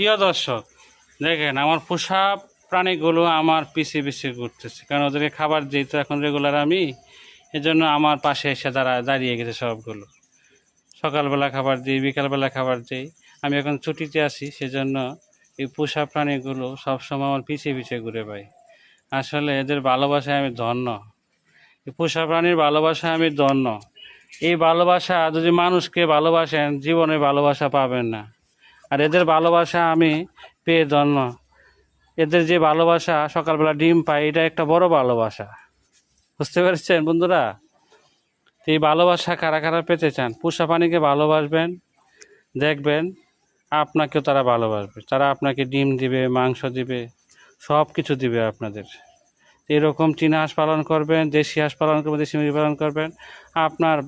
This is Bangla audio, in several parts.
প্রিয় দর্শক, দেখেন আমার পোষা প্রাণীগুলো আমার পিছিয়ে পিছিয়ে ঘুরতেছে। কারণ ওদেরকে খাবার দিই তো এখন রেগুলার আমি, এজন্য আমার পাশে এসে দাঁড়া, দাঁড়িয়ে গেছে সবগুলো। সকালবেলা খাবার দিই, বিকালবেলা খাবার দিই। আমি এখন ছুটিতে আছি, সেজন্য এই পোষা প্রাণীগুলো সবসময় আমার পিছিয়ে পিছিয়ে ঘুরে পাই আসলে এদের ভালোবাসায় আমি ধন্য। এই পোষা প্রাণীর ভালোবাসায় আমি ধন্য। এই ভালোবাসা যদি মানুষকে ভালোবাসেন, জীবনে ভালোবাসা পাবেন না। আর এদের ভালোবাসা আমি পেয়ে ধন্য এদের যে ভালোবাসা, সকালবেলা ডিম পাই এটা একটা বড় ভালোবাসা। বুঝতে পেরেছেন বন্ধুরা? এই ভালোবাসা কারা কারা পেতে চান? পোষা প্রাণীকে ভালোবাসবেন, দেখবেন আপনাকেও তারা ভালোবাসবে। তারা আপনাকে ডিম দিবে, মাংস দিবে সব কিছু দিবে আপনাদের। এরকম চীনা হাঁস পালন করবেন, দেশি হাঁস পালন করবেন, দেশি মুরগি পালন করবেন, আপনার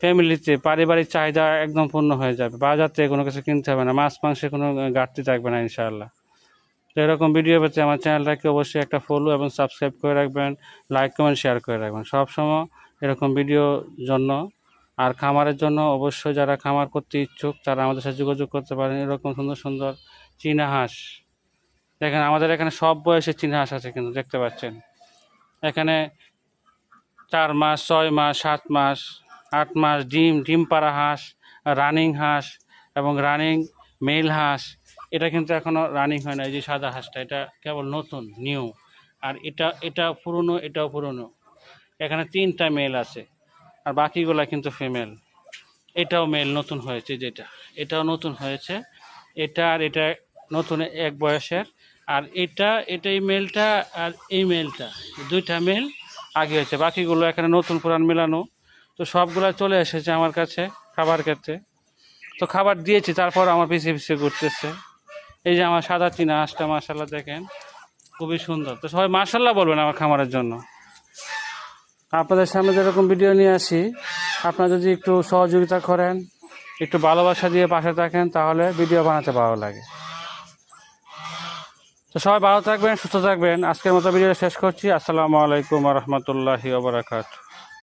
ফ্যামিলিতে পারিবারিক চাহিদা একদম পূর্ণ হয়ে যাবে। বাজার থেকে কোনো কিছু কিনতে হবে না। মাছ, মাংসে কোনো ঘাটতি থাকবে না, ইনশাআল্লাহ। তো এরকম ভিডিও পেতে আমার চ্যানেলটাকে অবশ্যই একটা ফলো এবং সাবস্ক্রাইব করে রাখবেন। লাইক কমেন্ট শেয়ার করে রাখবেন। সবসময় এরকম ভিডিও জন্য আর খামারের জন্য অবশ্যই যারা খামার করতে ইচ্ছুক, তারা আমাদের সাথে যোগাযোগ করতে পারেন। এরকম সুন্দর সুন্দর চীনা হাঁস। দেখেন, আমাদের এখানে সব বয়সে চীনা হাঁস আছে কিন্তু, দেখতে পাচ্ছেন। এখানে চার মাস, ছয় মাস, সাত মাস আট মাস ডিম ডিম পাড়া হাঁস, রানিং হাঁস এবং রানিং মেল হাঁস। এটা কিন্তু এখনও রানিং হয় না, এই যে সাদা হাঁসটা, এটা কেবল নতুন, নিউ। আর এটা এটা পুরনো, এটাও পুরনো। এখানে তিনটা মেল আছে, আর বাকিগুলা কিন্তু ফিমেল। এটাও মেল, নতুন হয়েছে যেটা। এটাও নতুন হয়েছে। এটা আর এটা নতুন, এক বয়সের। আর এটা এটা এই মেলটা আর এই মেলটা, দুইটা মেল আগে হয়েছে। বাকিগুলো এখানে নতুন পুরান মেলানো। তো সবগুলা চলে এসেছে আমার কাছে খাবার ক্ষেত্রে। তো খাবার দিয়েছি, তারপর আমার পিছিয়ে পিছিয়ে ঘুরতেছে। এই যে আমার সাদা চীনা হাঁসটা মার্শাল্লাহ দেখেন, খুবই সুন্দর। তো সবাই মার্শাল্লাহ বলবেন আমার খামারের জন্য। আপনাদের সামনে যেরকম ভিডিও নিয়ে আসি, আপনারা যদি একটু সহযোগিতা করেন, একটু ভালোবাসা দিয়ে পাশে থাকেন, তাহলে ভিডিও বানাতে ভালো লাগে। তো সবাই ভালো থাকবেন, সুস্থ থাকবেন। আজকের মতো ভিডিও শেষ করছি। আসসালামু আলাইকুম রহমতুল্লাহি ওবরাকাতু